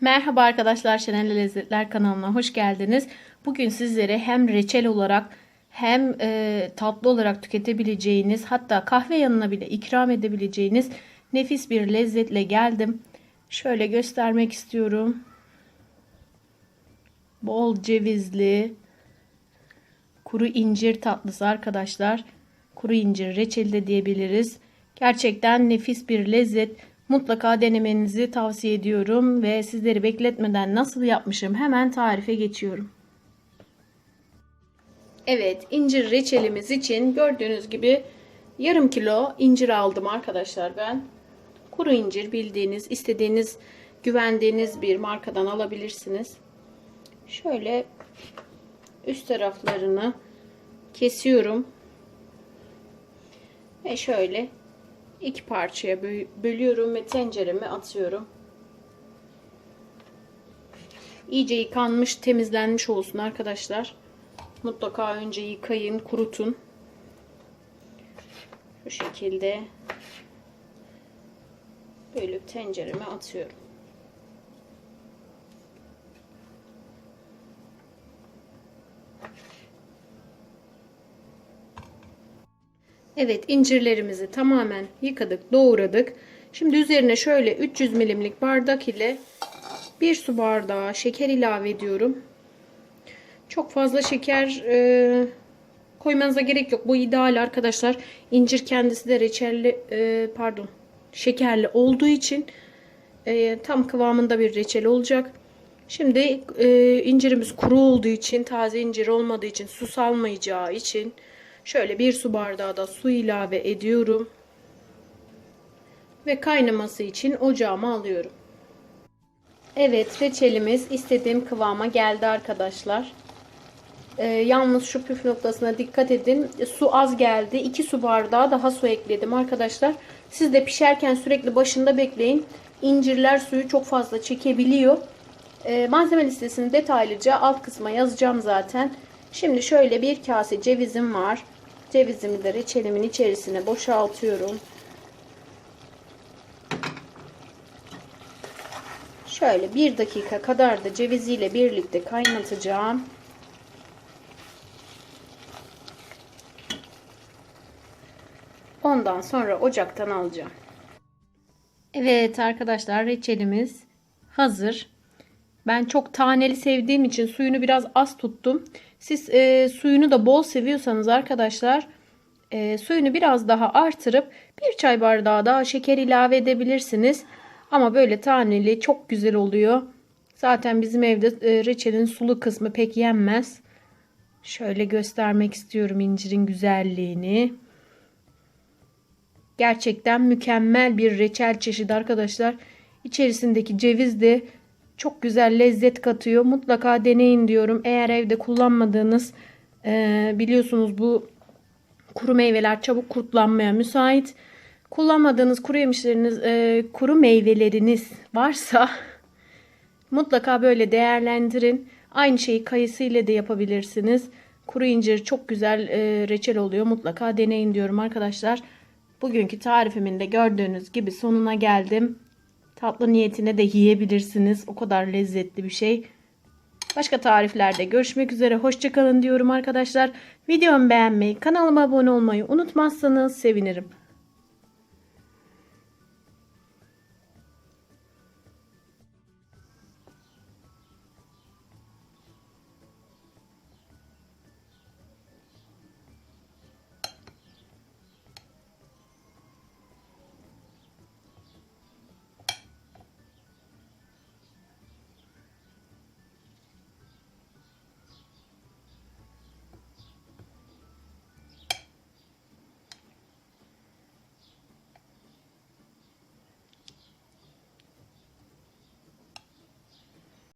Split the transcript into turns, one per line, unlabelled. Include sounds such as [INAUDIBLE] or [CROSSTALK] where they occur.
Merhaba arkadaşlar Şenel Lezzetler kanalına hoş geldiniz. Bugün sizlere hem reçel olarak hem e, tatlı olarak tüketebileceğiniz hatta kahve yanına bile ikram edebileceğiniz nefis bir lezzetle geldim. Şöyle göstermek istiyorum. Bol cevizli kuru incir tatlısı arkadaşlar. Kuru incir reçeli de diyebiliriz. Gerçekten nefis bir lezzet. Mutlaka denemenizi tavsiye ediyorum ve sizleri bekletmeden nasıl yapmışım hemen tarife geçiyorum. Evet, incir reçelimiz için gördüğünüz gibi yarım kilo incir aldım arkadaşlar ben. Kuru incir bildiğiniz, istediğiniz, güvendiğiniz bir markadan alabilirsiniz. Şöyle üst taraflarını kesiyorum. Ve şöyle iki parçaya bölüyorum ve tencereme atıyorum. İyice yıkanmış, temizlenmiş olsun arkadaşlar. Mutlaka önce yıkayın, kurutun. Bu şekilde bölüp tencereme atıyorum. Evet incirlerimizi tamamen yıkadık doğradık. Şimdi üzerine şöyle 300 milimlik bardak ile bir su bardağı şeker ilave ediyorum. Çok fazla şeker e, koymanıza gerek yok. Bu ideal arkadaşlar. İncir kendisi de reçelli e, pardon şekerli olduğu için e, tam kıvamında bir reçel olacak. Şimdi e, incirimiz kuru olduğu için taze incir olmadığı için su salmayacağı için Şöyle bir su bardağı da su ilave ediyorum. Ve kaynaması için ocağıma alıyorum. Evet reçelimiz istediğim kıvama geldi arkadaşlar. Ee, yalnız şu püf noktasına dikkat edin. Su az geldi. 2 su bardağı daha su ekledim arkadaşlar. Siz de pişerken sürekli başında bekleyin. İncirler suyu çok fazla çekebiliyor. Ee, malzeme listesini detaylıca alt kısma yazacağım zaten. Şimdi şöyle bir kase cevizim var. Cevizimi de reçelimin içerisine boşaltıyorum. Şöyle bir dakika kadar da ceviziyle birlikte kaynatacağım. Ondan sonra ocaktan alacağım. Evet arkadaşlar reçelimiz hazır. Ben çok taneli sevdiğim için suyunu biraz az tuttum. Siz e, suyunu da bol seviyorsanız arkadaşlar e, suyunu biraz daha artırıp bir çay bardağı daha şeker ilave edebilirsiniz. Ama böyle taneli çok güzel oluyor. Zaten bizim evde e, reçelin sulu kısmı pek yenmez. Şöyle göstermek istiyorum incirin güzelliğini. Gerçekten mükemmel bir reçel çeşidi arkadaşlar. İçerisindeki ceviz de çok güzel lezzet katıyor. Mutlaka deneyin diyorum. Eğer evde kullanmadığınız e, biliyorsunuz bu kuru meyveler çabuk kurtlanmaya müsait. Kullanmadığınız kuru yemişleriniz, e, kuru meyveleriniz varsa [LAUGHS] mutlaka böyle değerlendirin. Aynı şeyi kayısı ile de yapabilirsiniz. Kuru incir çok güzel e, reçel oluyor. Mutlaka deneyin diyorum arkadaşlar. Bugünkü tarifimin de gördüğünüz gibi sonuna geldim. Tatlı niyetine de yiyebilirsiniz. O kadar lezzetli bir şey. Başka tariflerde görüşmek üzere. Hoşçakalın diyorum arkadaşlar. Videomu beğenmeyi, kanalıma abone olmayı unutmazsanız sevinirim.